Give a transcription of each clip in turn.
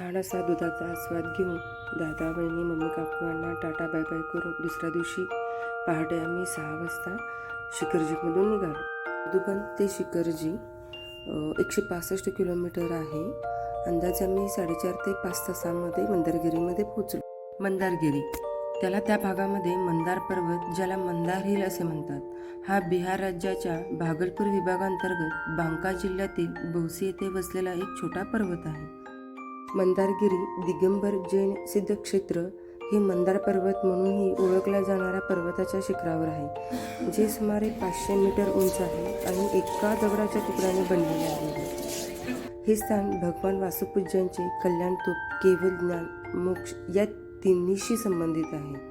छान असा दुधाचा आस्वाद घेऊन दादा बहिणी मम्मी काकूंना टाटा बाय बाय करून दुसऱ्या दिवशी पहाटे आम्ही सहा वाजता शिखरजीमधून निघालो. मधुबन ते शिखरजी एकशे पासष्ट किलोमीटर आहे. अंदाजे आम्ही साडेचार ते पाच तासामध्ये मंदारगिरीमध्ये पोहोचलो. मंदारगिरी त्याला त्या भागामध्ये मंदार पर्वत ज्याला मंदार हिल असे म्हणतात हा बिहार राज्याच्या भागलपूर विभागांतर्गत बांका जिल्ह्यातील बौसी येथे वसलेला एक छोटा पर्वत आहे. मंदारगिरी दिगंबर जैन सिद्धक्षेत्र हे मंदार पर्वत म्हणूनही ओळखल्या जाणाऱ्या पर्वताच्या शिखरावर आहे जे सुमारे पाचशे मीटर उंच आहे आणि एका दगडाच्या तुकड्याने बनलेले आहे. हे स्थान भगवान वासुपूज्यांचे कल्याण तूप केवळ ज्ञान मोक्ष या तिन्हीशी संबंधित आहे.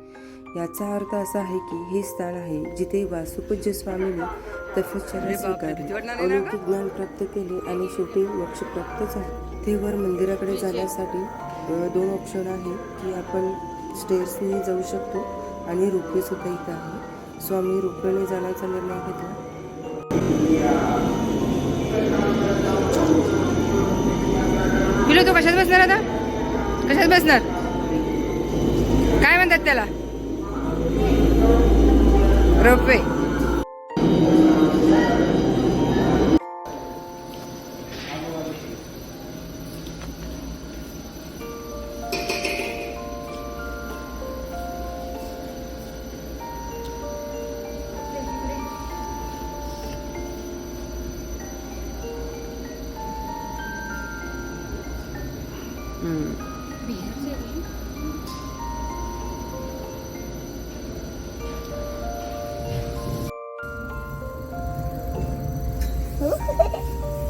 याचा अर्थ असा आहे की हे स्थान आहे जिथे वासुपूज्य स्वामीने तपश्चर्या स्वीकारली ज्ञान प्राप्त केले आणि शेवटी मोक्ष प्राप्त झाले. ते मंदिराकडे जाण्यासाठी दोन ऑप्शन आहे की आपण स्टेअर्सनी जाऊ शकतो आणि रोपवे सुद्धा इथं आहे. सो आम्ही रोपवेने जाण्याचा निर्णय घेतला. पिलो तू कशात बसणार आता? कशात बसणार? काय म्हणतात त्याला? रोपवे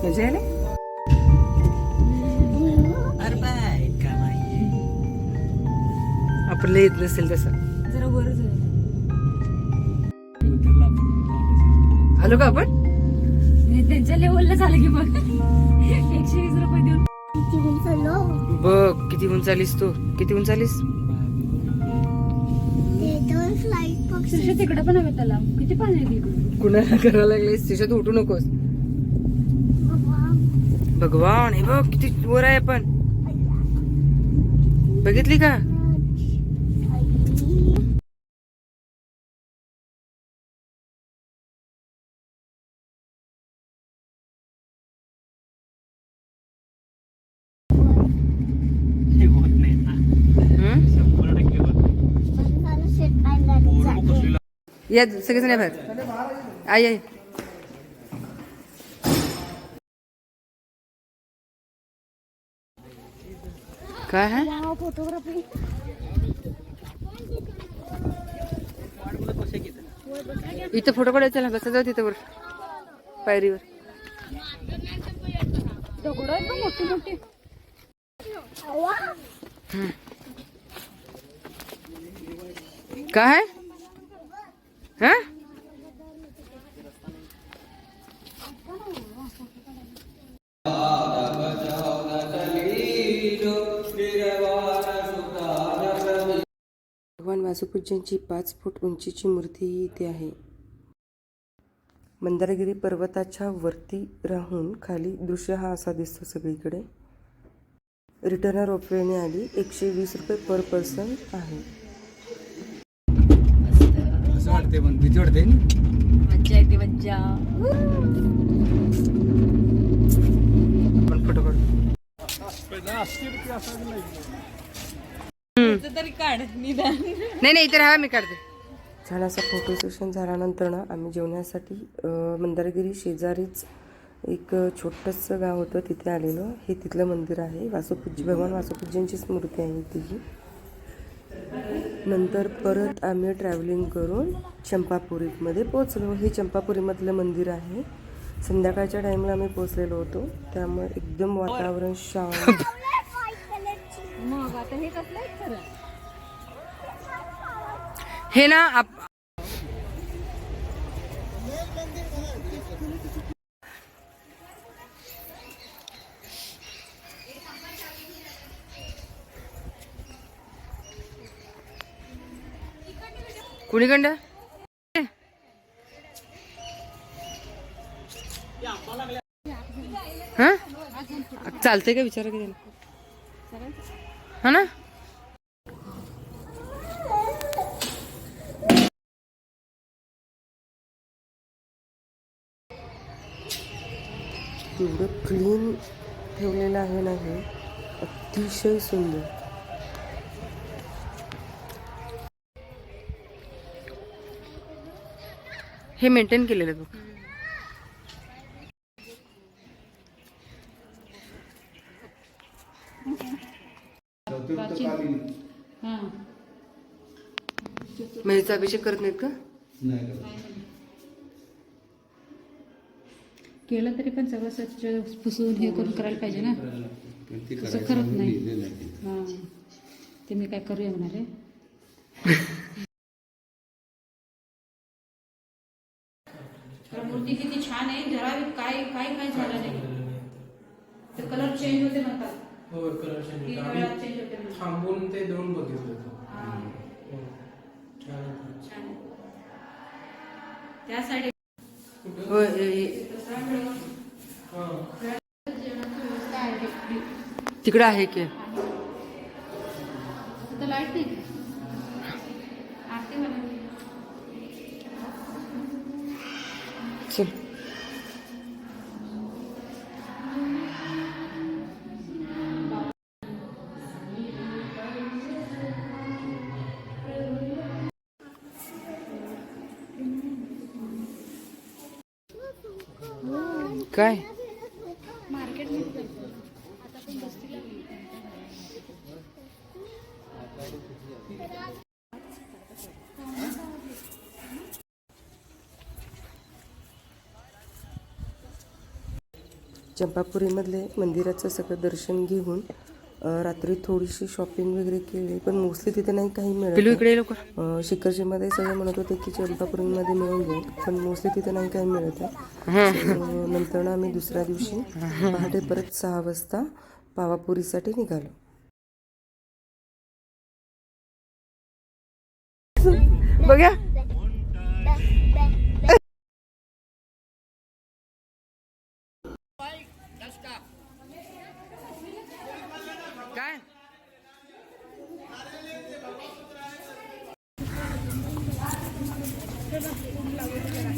मजा आली आपल्याला येत नसेल तसं. जरा आहे. आलो का आपण? नाही, त्यांच्या लेवलला झालं की बघ. एकशे वीस रुपये देऊन बघ किती उंच आलीस तू किती उंच आलीस तसे तिकडे पण हवे त्याला किती पाणी कुणाला करायला लागलीस? उठू नकोस. भगवान. हे बघ किती वर आहे आपण बघितली का? या सगळेजण या बाहेर. आई आई. काय आहे? फोटोग्राफी इथं फोटो काढायचा ना कसं जाऊ तिथं वर. पायरीवर. दगड मोठी मोठी काय हा? भगवान वासुपूज्यांची पाच फूट उंचीची मूर्ती इथे आहे. मंदारगिरी पर्वताच्या वरती राहून खाली दृश्य हा असा दिसतो सगळीकडे. रिटर्न रोपवेने आली एकशे वीस रुपये पर पर्सन आहे. वाटते पण भीती वाटते मज्जा येते मज्जा. आपण फोटो काढू तरी काढ निदान. नाही राहा मी काढते. छान असा फोटो सेशन झाल्यानंतर ना आम्ही जेवण्यासाठी मंदारगिरी शेजारीच एक छोटंसं गाव होतं तिथे आलेलो. हे तिथलं मंदिर आहे. वासुपूज्य भगवान वासुपूज्यांचीच मूर्ती आहे तिची नंतर परत आम्ही ट्रॅव्हलिंग करून चंपापुरीमध्ये पोचलो हे चंपापुरीमधलं मंदिर आहे. संध्याकाळच्या टाईमला आम्ही पोचलेलो होतो. त्यामुळे एकदम वातावरण शांत. मग आता हे कसलं आहे खरं? हे ना आप कुणीकंड हा? चालतंय का विचारा की हा ना? एवढं क्लीन ठेवलेलं आहे ना हे अतिशय सुंदर. हे मेंटेन केलेलं आहे बघ मेहचा अभिषेक करत नाहीत का नाही करत. केलं तरी पण सगळं स्वच्छ पुसून हे करून करायला पाहिजे ना तसं करत नाही. आहे ते. हा ते मी काय करूया म्हणाले तर मूर्ती किती छान आहे जरा काय काय काय झालं नाही ते कलर चेंज होते म्हणतात हो कलर चेंज तीन होता. वेळा आम्ही चेंज होते म्हणतात. थांबून ते देऊन बघितलं होतं हा, हो. छान होतं. छान आहे. त्या साईड होय हे- हे- हा. तिकडं आहे की लाइट नाही आरती मला चल काय? चंपापुरीमधले मंदिराचं सगळं दर्शन घेऊन रात्री थोडीशी शॉपिंग वगैरे केली पण मोस्टली तिथे नाही काही मिळत. शिखरजीमध्ये सगळे म्हणत होते की चंपापुरीमध्ये मिळून जाईल पण मोस्टली तिथे नाही काही मिळत आहे. नंतर ना आम्ही दुसऱ्या दिवशी पहाटे परत सहा वाजता पावापुरीसाठी निघालो. बघ्या.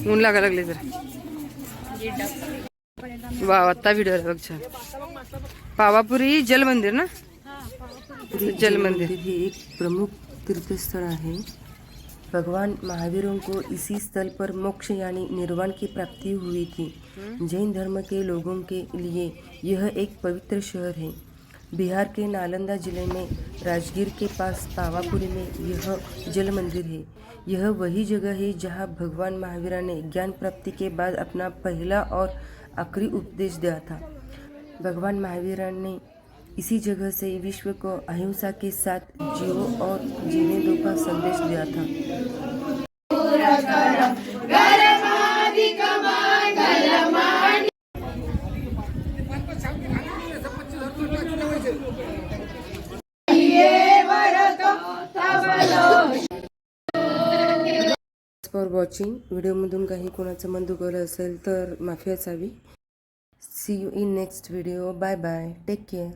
ऊन लागा लागले जर। वा आता व्हिडिओ बघ छान. पावापुरी जल मंदिर ना? जल मंदिर. हे एक प्रमुख तीर्थस्थल है भगवान महावीरों को इसी स्थल पर मोक्ष यानी निर्वाण की प्राप्ति हुई थी. जैन धर्म के लोगों के लिए यह एक पवित्र शहर है. बिहार के नालंदा ज़िले में राजगीर के पास पावापुरी में यह जल मंदिर है। यह वही जगह है जहाँ भगवान महावीरा ने ज्ञान प्राप्ति के बाद अपना पहला और आखिरी उपदेश दिया था। भगवान महावीर ने इसी जगह से विश्व को अहिंसा के साथ जियो और जीने दो का संदेश दिया था। फॉर वॉचिंग व्हिडिओमधून काही कोणाचं मन दुखवलं असेल तर माफी असावी. See you in next video bye bye take care